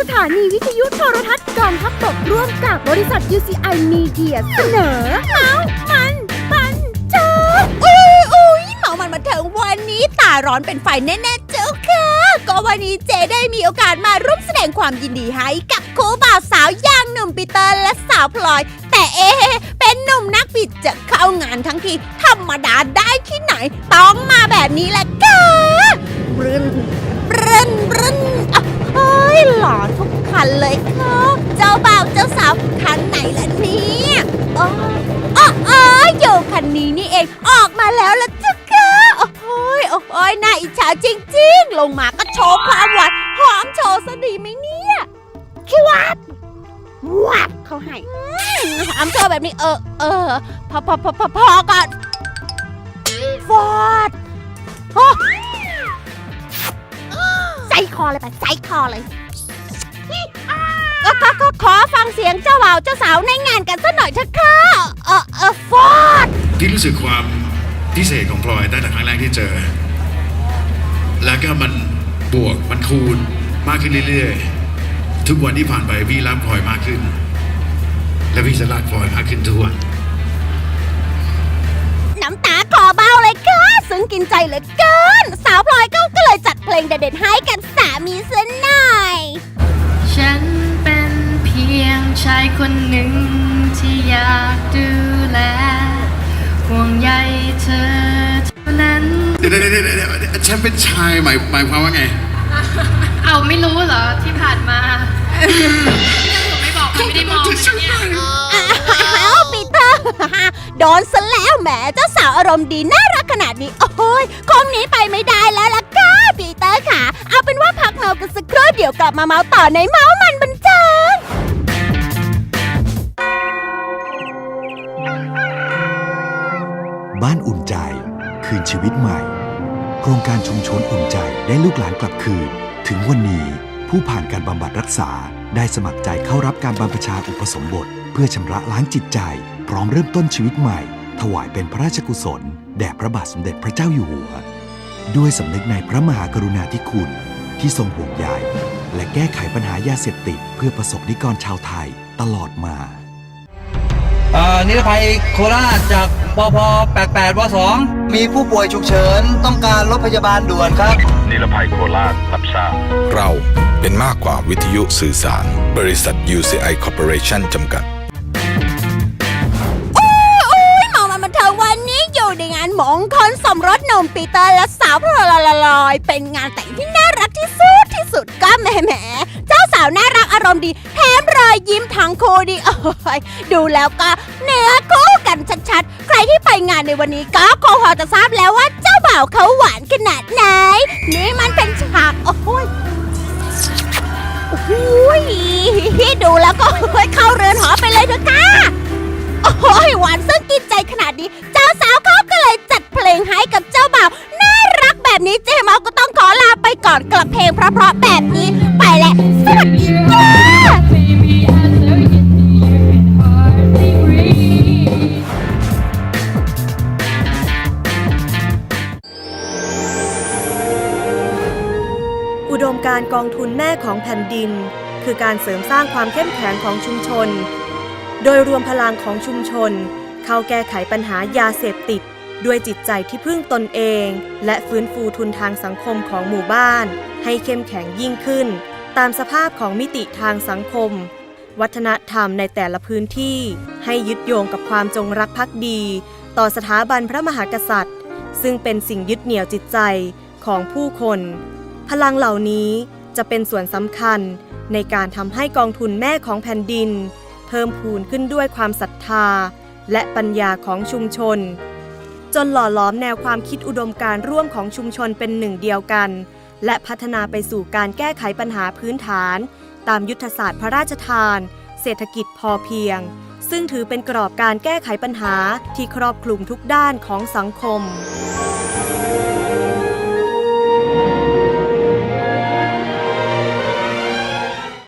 สถานีวิทยุโทรทัศน์กองทัพบกร่วมกับบริษัท UCI Media เสนอเมาส์มัน ปันเจออุ้ยอุ้ยเมามันมาถึงวันนี้ตาร้อนเป็นไฟแน่ๆเจ้าค่ะ ก็วันนี้เจได้มีโอกาสมาร่วมแสดงความยินดีให้กับคู่บ่าวสาวอย่างหนุ่มปีเตอร์และสาวพลอย แต่เอ๊เป็นหนุ่มนักบิดจะเข้างานทั้งทีธรรมดาได้ที่ไหน ต้องมาแบบนี้แหละค่ะบรึนบรึนบรึนอะเฮ้ยหล่อทุกคั นเลยค่ะเจ้าบ่าวเจ้าสาวคันไหนล่ะเนี่ยอ๋ออ๋ออ๋ออยู่คันนี้นี่เองออกมาแล้วละจ้ะค่ะโอ้โหยโอ้โหยน่าอิจฉาจริง ๆ ลงมาก็โชว์ความหวานหอมโชว์ซะดีไหมเนี่ยชวับวับเขาให้อืมหอมโชว์แบบนี้เออเออพอพอพอพอพอก่อนฟอดโอ้ใส่คอเลยไปใส่คอเลย ก็ก็ก็ขอฟังเสียงเจ้าบ่าวเจ้าสาวในงานกันสักหน่อยเถอะค่ะเออเออฟอดที่รู้สึกความพิเศษของพลอยตั้งแต่ครั้งแรกที่เจอ แล้วก็มันบวกมันคูณมากขึ้นเรื่อยๆ ทุกวันที่ผ่านไปพี่รักพลอยมากขึ้น และพี่จะรักพลอยมากขึ้นทุกวันน้ำตาคลอเบ้าเลยค่ะซึ้งกินใจเหลือเกิน สาวพลอยก็ก็เลยจัดเพลงเด็ดๆให้กับสามีซะหน่อย ฉันเป็นเพียงชายคนหนึ่งที่อยากดูแลห่วงใยเธอเท่านั้น เดี๋ยวเดี๋ยวเดี๋ยวเดี๋ยวฉันเป็นชายหมายหมายความว่าไง เอาไม่รู้เหรอที่ผ่านมาผมไม่บอกไม่ได้มองมันเนี่ยอ้าวปีเตอร์ โดนซะแล้วแหมเจ้าสาวอารมณ์ดีน่ารักขนาดนี้ โอ้ยคงหนี้ไปไม่ได้แล้วล่ะค่ะ ปีเตอร์ค่ะ เอาเป็นว่าพักเมากันสักครู่เดี๋ยวกลับมาเมาต่อในเมามันบันเทิงบ้านอุ่นใจ คืนชีวิตใหม่ โครงการชุมชนอุ่นใจได้ลูกหลานกลับคืน ถึงวันนี้ผู้ผ่านการบำบัดรักษา ได้สมัครใจเข้ารับการบรรพชาอุปสมบท เพื่อชำระล้างจิตใจ พร้อมเริ่มต้นชีวิตใหม่ ถวายเป็นพระราชกุศล แด่พระบาทสมเด็จพระเจ้าอยู่หัว ด้วยสำนึกในพระมหากรุณาธิคุณที่ทรงห่วงใยและแก้ไขปัญหายาเสพติดเพื่อประสบนิกรชาวไทยตลอดมาเอ่อนิรภัยโคราชจากปพ88ว2มีผู้ป่วยฉุกเฉิน ต้องการรถพยาบาลด่วนครับ นิรภัยโคราชรับทราบ เราเป็นมากกว่าวิทยุสื่อสาร บริษัท UCI Corporation จำกัด มปีเตอร์และสาวพลอยลอยเป็นงานแต่งที่น่ารักที่สุดที่สุดก็แหมแหมเจ้าสาวน่ารักอารมณ์ดีแถมรอยยิ้มทั้งคู่ดีโอ้ยดูแล้วก็เนื้อคู่กันชัดๆ ใครที่ไปงานในวันนี้ก็คงพอจะทราบแล้วว่าเจ้าบ่าวเขาหวานขนาดไหน นี่มันเป็นฉากโอ้ยโอ้ยดูแล้วก็เข้าเรือนหอไปเลยเถอะค่ะโอ้ยหวานซึ่งกินใจขนาดนี้ อุดมการกองทุนแม่ของแผ่นดิน คือการเสริมสร้างความเข้มแข็งของชุมชน โดยรวมพลังของชุมชน เข้าแก้ไขปัญหายาเสพติด ด้วยจิตใจที่พึ่งตนเอง และฟื้นฟูทุนทางสังคมของหมู่บ้าน ให้เข้มแข็งยิ่งขึ้น ตามสภาพของมิติทางสังคม วัฒนธรรมในแต่ละพื้นที่ ให้ยึดโยงกับความจงรักภักดี ต่อสถาบันพระมหากษัตริย์ ซึ่งเป็นสิ่งยึดเหนี่ยวจิตใจของผู้คน พลังเหล่านี้จะเป็นส่วนสำคัญในการทำให้กองทุนแม่ของแผ่นดิน เพิ่มพูนขึ้นด้วยความศรัทธา และปัญญาของชุมชน จนหล่อหลอมแนวความคิดอุดมการร่วมของชุมชนเป็นหนึ่งเดียวกัน และพัฒนาไปสู่การแก้ไขปัญหาพื้นฐาน ตามยุทธศาสตร์พระราชทาน เศรษฐกิจพอเพียง ซึ่งถือเป็นกรอบการแก้ไขปัญหาที่ครอบคลุมทุกด้านของสังคม